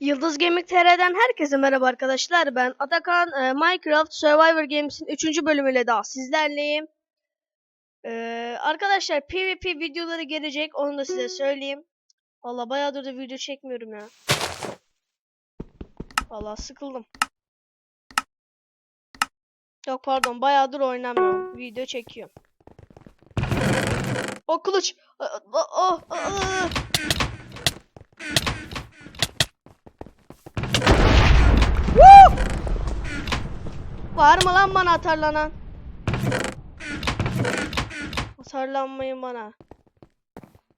Yıldız Gaming TR'den herkese merhaba arkadaşlar. Ben Atakan. Ee, Minecraft Survivor Games'in 3. bölümüyle daha sizlerleyim. Ee, arkadaşlar PvP videoları gelecek. Onu da size söyleyeyim. Valla bayağıdır da video çekmiyorum ya. Valla sıkıldım. Yok pardon bayağıdır oynamıyorum. Video çekiyorum. O kılıç. Aa, aa, aa, aa. Woo! Var lan bana atarlanan? Atarlanmayın bana.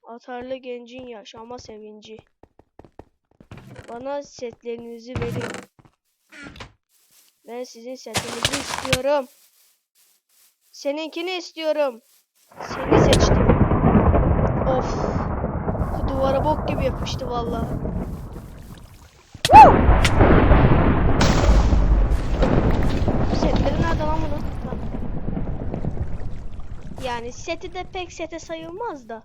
Atarlı gencin yaşama sevinci. Bana setlerinizi verin. Ben sizin setinizi istiyorum. Seninkini istiyorum. Seni seçtim. Of. Şu duvara bok gibi yapıştı vallahi. Setleri nerede lan. Yani seti de pek sete sayılmaz da.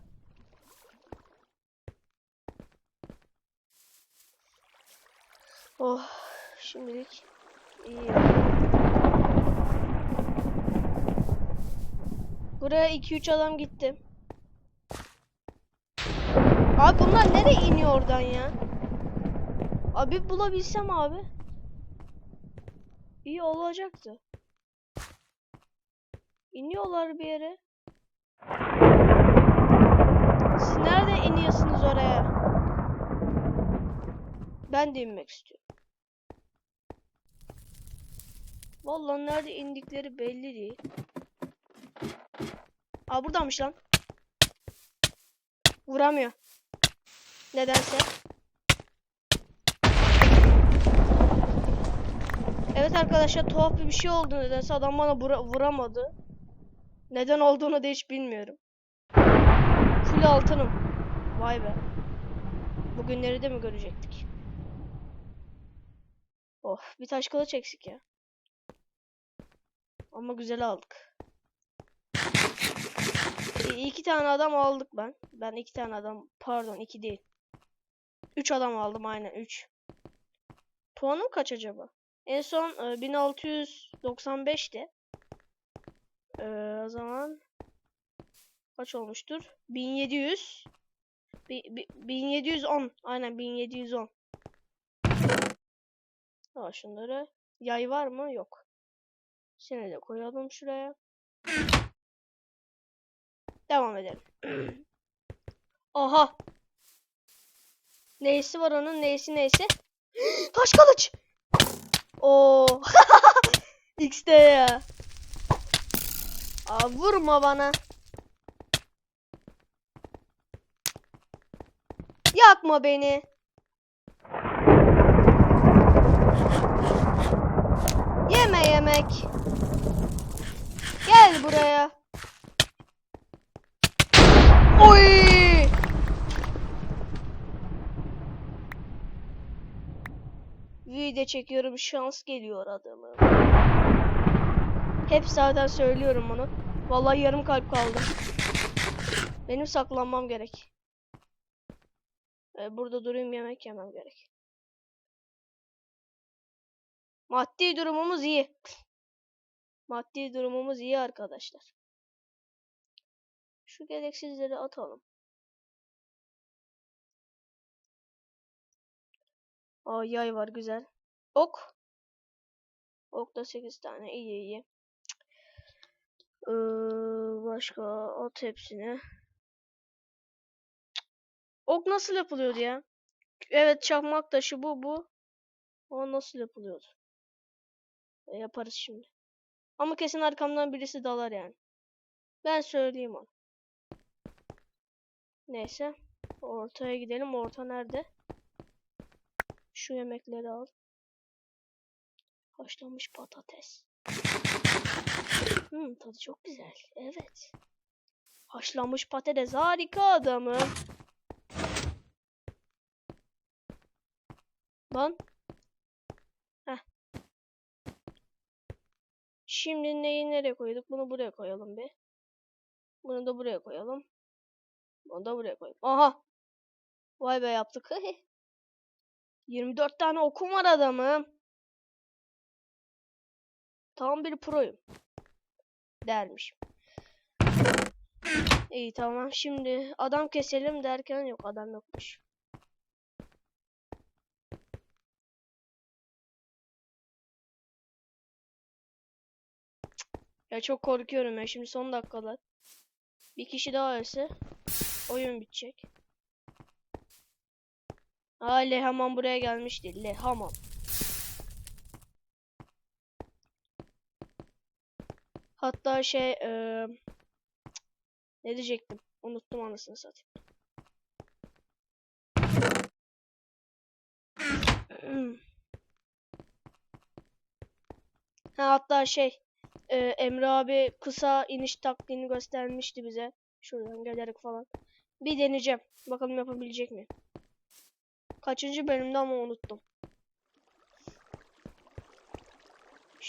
Oh, şimdilik iyi. Buraya 2-3 adam gitti. Abi bunlar nereye iniyor oradan ya? Abi bulabilsem abi. İyi olacaktı. İniyorlar bir yere. Siz nerede iniyorsunuz oraya? Ben de inmek istiyorum. Vallahi nerede indikleri belli değil. Aa buradaymış lan. Vuramıyor. Nedense. Evet arkadaşlar tuhaf bir şey oldu nedense adam bana vura- vuramadı. Neden olduğunu da hiç bilmiyorum. Full altınım. Vay be. Bugünleri de mi görecektik? Oh bir taş kılıç eksik ya. Ama güzel aldık. İ- iki tane adam aldık ben. Ben iki tane adam pardon iki değil. Üç adam aldım aynen üç. Puanım kaç acaba? En son e, 1695'ti. E, o zaman kaç olmuştur? 1700. Bi, bi, 1710. Aynen 1710. Ha şunları. Yay var mı? Yok. Seni de koyalım şuraya. Devam edelim. Aha. Neysi var onun? Neysi neysi? Taş kılıç. Oo. X'de ya. Aa, vurma bana. Yakma beni. Yeme yemek. Gel buraya. Oy! Video çekiyorum şans geliyor adamım. Hep zaten söylüyorum bunu. Vallahi yarım kalp kaldı. Benim saklanmam gerek. Ee, burada durayım yemek yemem gerek. Maddi durumumuz iyi. Maddi durumumuz iyi arkadaşlar. Şu gereksizleri atalım. Aa yay var güzel. Ok. Ok da 8 tane iyi iyi. Ee, başka at hepsini. Ok nasıl yapılıyordu ya? Evet çakmak taşı bu bu. O nasıl yapılıyordu? E, yaparız şimdi. Ama kesin arkamdan birisi dalar yani. Ben söyleyeyim onu. Neyse. Ortaya gidelim. Orta nerede? Şu yemekleri al. Haşlanmış patates. Hmm, tadı çok güzel. Evet. Haşlanmış patates harika adamı. Lan. Heh. Şimdi neyi nereye koyduk? Bunu buraya koyalım bir. Bunu da buraya koyalım. Bunu da buraya koyalım. Aha. Vay be yaptık. 24 tane okum var adamım. Tam bir proyum. Dermiş. İyi tamam. Şimdi adam keselim derken yok adam yokmuş. Ya çok korkuyorum ya şimdi son dakikalar. Bir kişi daha ölse oyun bitecek. Aa Lehaman buraya gelmişti. Lehaman. Hatta şey eee, ne diyecektim? Unuttum anasını satayım. Ha hatta şey e, Emre abi kısa iniş taktiğini göstermişti bize. Şuradan gelerek falan. Bir deneyeceğim. Bakalım yapabilecek mi? Kaçıncı bölümde ama unuttum.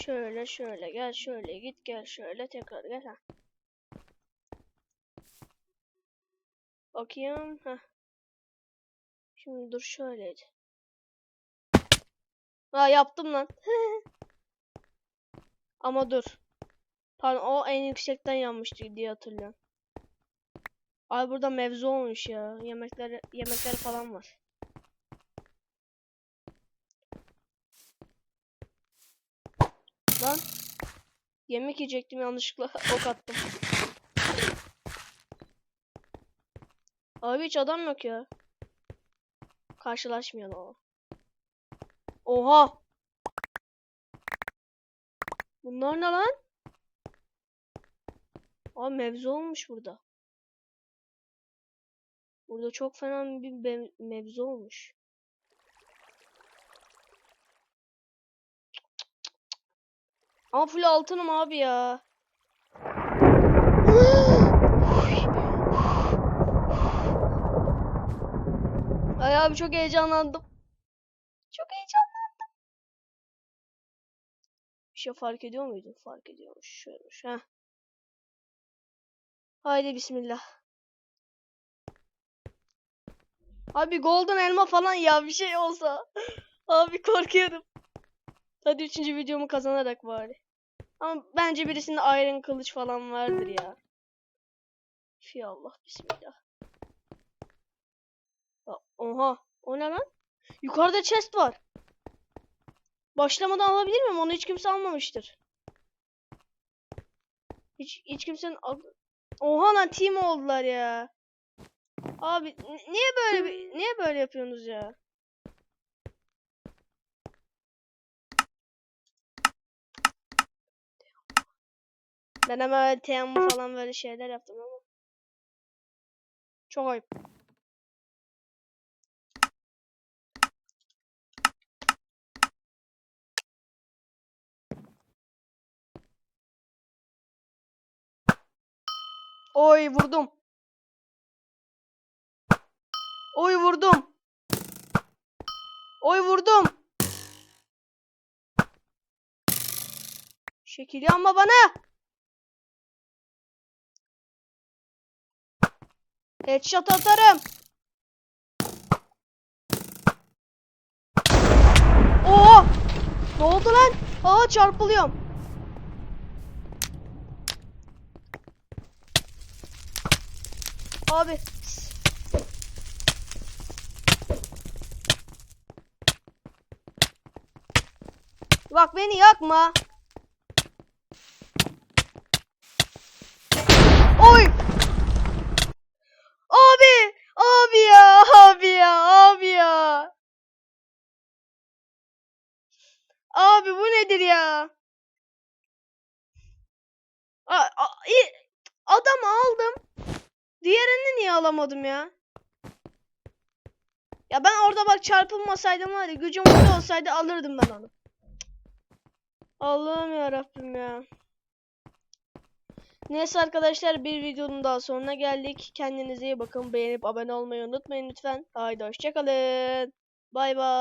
Şöyle şöyle gel şöyle git gel şöyle tekrar gel ha. Bakayım ha. Şimdi dur şöyleydi. Ha yaptım lan. Ama dur. Pardon o en yüksekten yanmıştı diye hatırlıyorum. Ay burada mevzu olmuş ya. Yemekleri yemekleri falan var. Lan yemek yiyecektim yanlışlıkla ok attım. Abi hiç adam yok ya. Karşılaşmayalım ama. Oha! Bunlar ne lan? Abi mevzu olmuş burada. Burada çok fena bir mevzu olmuş. Ama full altınım abi ya. Ay abi çok heyecanlandım. Çok heyecanlandım. Bir şey fark ediyor muydun? Fark ediyormuş. Şuymuş. Heh. Haydi bismillah. Abi golden elma falan ya bir şey olsa. Abi korkuyorum. Hadi üçüncü videomu kazanarak bari. Ama bence birisinde iron kılıç falan vardır ya. Fi Allah bismillah. Oha o ne lan? Yukarıda chest var. Başlamadan alabilir miyim? Onu hiç kimse almamıştır. Hiç, hiç kimsenin. Oha lan team oldular ya. Abi niye böyle niye böyle yapıyorsunuz ya? Ben hemen teyemmüm falan böyle şeyler yaptım ama. Çok ayıp. Oy vurdum. Oy vurdum. Oy vurdum. Şekil yanma bana. Headshot atarım. Oo! Ne oldu lan? Aa çarpılıyorum. Abi. Bak beni yakma. Oy! Abi! Abi ya! Abi ya! Abi ya! Abi bu nedir ya? A, a- i- adam aldım. Diğerini niye alamadım ya? Ya ben orada bak çarpılmasaydım var gücüm burada olsaydı alırdım ben onu. Allah'ım ya Rabbim ya. Neyse arkadaşlar bir videonun daha sonuna geldik. Kendinize iyi bakın. Beğenip abone olmayı unutmayın lütfen. Haydi hoşçakalın. Bay bay.